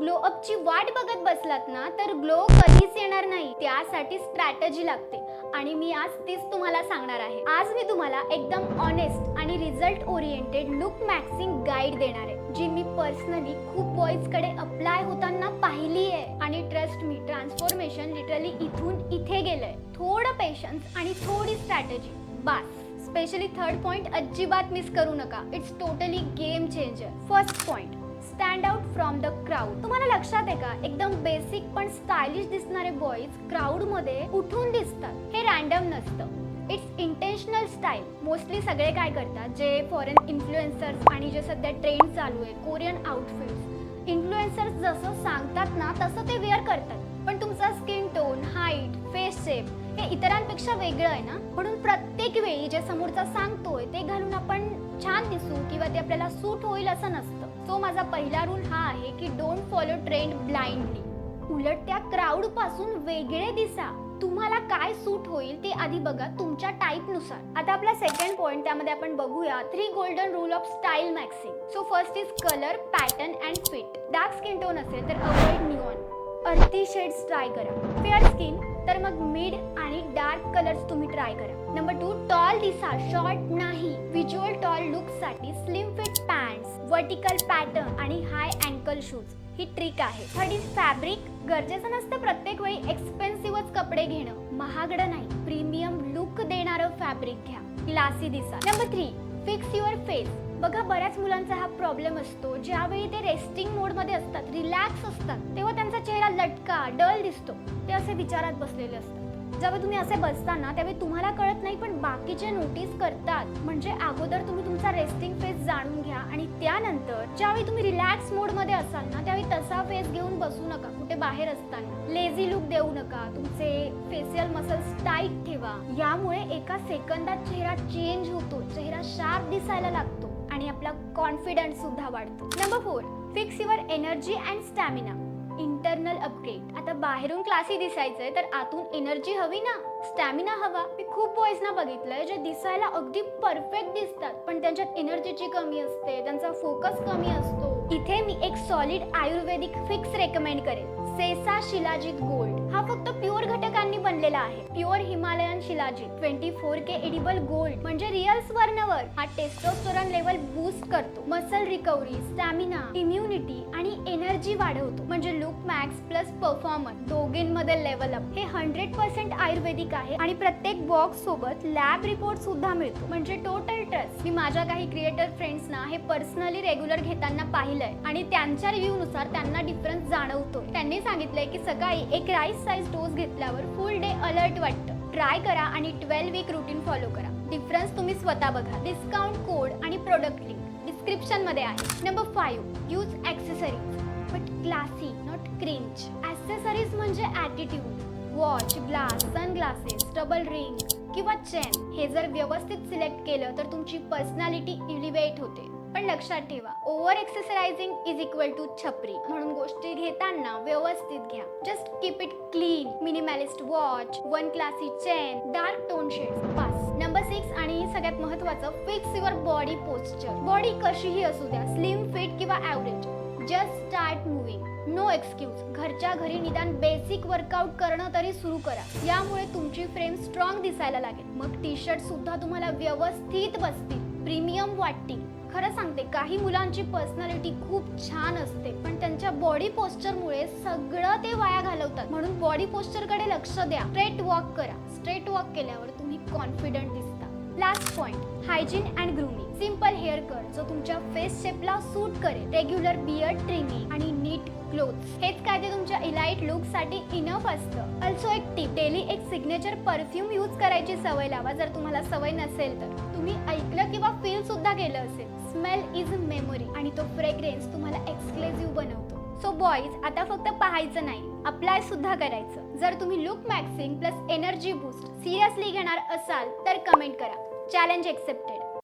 Glow अपची वाट बघत बसलात ना तर ग्लो कधीच येणार नाही. त्यासाठी स्ट्रॅटजी लागते. आणि मी आज तीच तुम्हाला सांगणार आहे. आज मी तुम्हाला एकदम ऑनेस्ट आणि result oriented look maxing guide देणार आहे जी मी पर्सनली खूप बॉईजकडे अप्लाय होताना पाहिली आहे. आणि ट्रस्ट मी ट्रान्सफॉर्मेशन लिटरली इथून इथे गेलंय. थोडं पेशन्स आणि थोडी स्ट्रॅटेजी बास. स्पेशली थर्ड पॉइंट अजिबात मिस करू नका. It's totally game changer first point stand out from the crowd तुम्हाला लक्षात आहे का? एकदम बेसिक पण स्टायलिश दिसणारे बॉईज क्राऊडमध्ये उठून दिसतात. हे रॅन्डम नसतं. इट्स इंटेन्शनल स्टाईल मोस्टली सगळे काय करतात? जे फॉरेन इन्फ्लुएन्सर्स आणि जे सध्या ट्रेंड चालू आहे कोरियन आउटफिट्स इन्फ्लुएन्सर्स जसं सांगतात ना तसं ते वेअर करतात. पण तुमचा skin tone height face shape हे इतरांपेक्षा वेगळं आहे ना? म्हणून प्रत्येक वेळी जे समोरचा सांगतोय ते घालून आपण छान दिसू किंवा ते आपल्याला सूट होईल असं नसतं. सो माझा पहिला रूल हा आहे की डोंट फॉलो ट्रेंड ब्लाइंडली उलट त्या क्राऊडपासून वेगळे दिसा. तुम्हाला काय सूट होईल ते आधी बघा तुमच्या टाईपनुसार आता आपला सेकंड पॉइंट त्यामध्ये आपण बघूया. Three golden rule of style maxing so first is colour pattern and fit dark skin tone असेल तर avoid neon earthy shades try करा. फेअर स्किन तर मग मिड आणि डार्क कलर्स तुम्ही ट्राय करा. नंबर टू टॉल दिसा शॉर्ट नाही. Visual tall लुकसाठी slim fit pant vertical pattern आणि हाय अँकल शूज ही ट्रिक आहे. थर्ड इज फॅब्रिक गरजेचं नसतं प्रत्येक वेळी एक्सपेन्सिव्हच कपडे घेणं. महागडं नाही. प्रीमियम लुक देणारं फॅब्रिक घ्या. क्लासी दिसा. Number three fix your face बघा बऱ्याच मुलांचा हा प्रॉब्लेम असतो. ज्यावेळी ते रेस्टिंग मोडमध्ये असतात रिलॅक्स असतात तेव्हा त्यांचा चेहरा लटका डल दिसतो. ते असे विचारात बसलेले असतात. ज्यावेळी तुम्ही असे बसताना त्यावेळी तुम्हाला कळत नाही पण बाकीचे नोटीस करतात. म्हणजे अगोदर तुम्ही तुमचा रेस्टिंग फेस जाणून घ्या आणि त्यानंतर ज्यावेळी तुम्ही रिलॅक्स मोडमध्ये असाल ना त्यावेळी तसा फेस घेऊन बसू नका कुठे बाहेर असताना. लेझी लुक देऊ नका तुमचे फेशियल मसल्स टाईट ठेवा. यामुळे एका सेकंदात चेहरा चेंज होतो चेहरा शार्प दिसायला लागतो आणि आपला कॉन्फिडन्स सुद्धा वाढतो. Number four fix your energy and stamina internal upgrade आता बाहेरून क्लासी दिसायचंय तर आतून एनर्जी हवी ना? स्टॅमिना हवा. मी खूप बॉईजना बघितलंय जे दिसायला अगदी परफेक्ट दिसतात पण त्यांच्यात एनर्जीची कमी असते त्यांचा फोकस कमी असतो. इथे मी एक सॉलिड आयुर्वेदिक फिक्स रेकमेंड करेन. सेसा शिलाजित गोल्ड हा फक्त प्युअर घटकांनी बनलेला आहे. Pure Himalayan shilajit twenty four K edible gold म्हणजे रिअल स्वर्णवर हा टेस्टोस्टेरॉन लेवल बूस्ट करतो. मसल रिकव्हरी स्टॅमिना इम्युनिटी आणि एनर्जी वाढवतो. म्हणजे लुक मॅक्स प्लस परफॉर्मन्स दोघींमध्ये लेवल अप हे हंड्रेड पर्सेंट आयुर्वेदिक आहे आणि प्रत्येक बॉक्स सोबत लॅब रिपोर्ट सुद्धा मिळतो. म्हणजे टोटल ट्रस्ट मी माझ्या काही क्रिएटर फ्रेंड्सना हे पर्सनली रेग्युलर घेताना पाहिलंय आणि त्यांच्या रिव्ह्यू नुसार त्यांना डिफरन्स जाणवतो त्यांनी सांगितलंय की सकाळी एक राईस साईज डोस घेतल्यावर फुल डे अलर्ट वाटतं. ट्राय करा आणि ट्वेल्व वीक रुटीन फॉलो करा. डिफरन्स तुम्ही स्वतः बघा. डिस्काउंट कोड आणि प्रोडक्ट लिंक डिस्क्रिप्शनमध्ये आहे. Number five use accessories but classy not cringe accessories म्हणजे attitude watch glass sunglasses double ring किंवा चेन हे जर व्यवस्थित सिलेक्ट केलं तर तुमची पर्सनॅलिटी इलिवेट होते. पण लक्षात ठेवा over exercising is equal to छपरी. म्हणून गोष्टी घेताना व्यवस्थित घ्या. Just keep it clean minimalist watch one classy chain dark tone shades pass number six आणि सगळ्यात महत्वाचं fix your body posture body कशीही असू द्या स्लिम फिट किंवा average just start moving no excuse घरच्या घरी निदान बेसिक वर्कआउट करणं तरी सुरू करा. यामुळे तुमची फ्रेम स्ट्रॉंग दिसायला लागेल. मग टी शर्ट सुद्धा तुम्हाला व्यवस्थित बसतील. प्रीमियम वाटतील. खरं सांगते काही मुलांची पर्सनॅलिटी खूप छान असते पण त्यांच्या बॉडी पोस्चरमुळे सगळं ते वाया घालवतात. म्हणून बॉडी पोस्चरकडे लक्ष द्या. स्ट्रेट वॉक करा. स्ट्रेट वॉक केल्यावर तुम्ही कॉन्फिडंट दिसता. Last point hygiene and grooming simple hair cut जो तुमच्या फेस शेपला सूट करेल रेग्युलर बियर्ड ट्रिमिंग आणि नीट क्लोथ्स हेच काय ते तुमच्या इलाइट लुकसाठी इनफ असतं. अल्सो एक टिप डेली एक सिग्नेचर परफ्यूम यूज करायची सवय लावा. जर तुम्हाला सवय नसेल तर. तुम्ही ऐकलं किंवा फील सुद्धा केलं असेल. स्मेल इज मेमोरी आणि तो फ्रेग्रेन्स तुम्हाला एक्सक्लुझिव्ह बनवतो. सो बॉईज आता फक्त पाहायचं नाही. अप्लाय सुद्धा करायचं. जर तुम्ही look maxing plus energy boost seriously घेणार असाल तर कमेंट करा. Challenge accepted.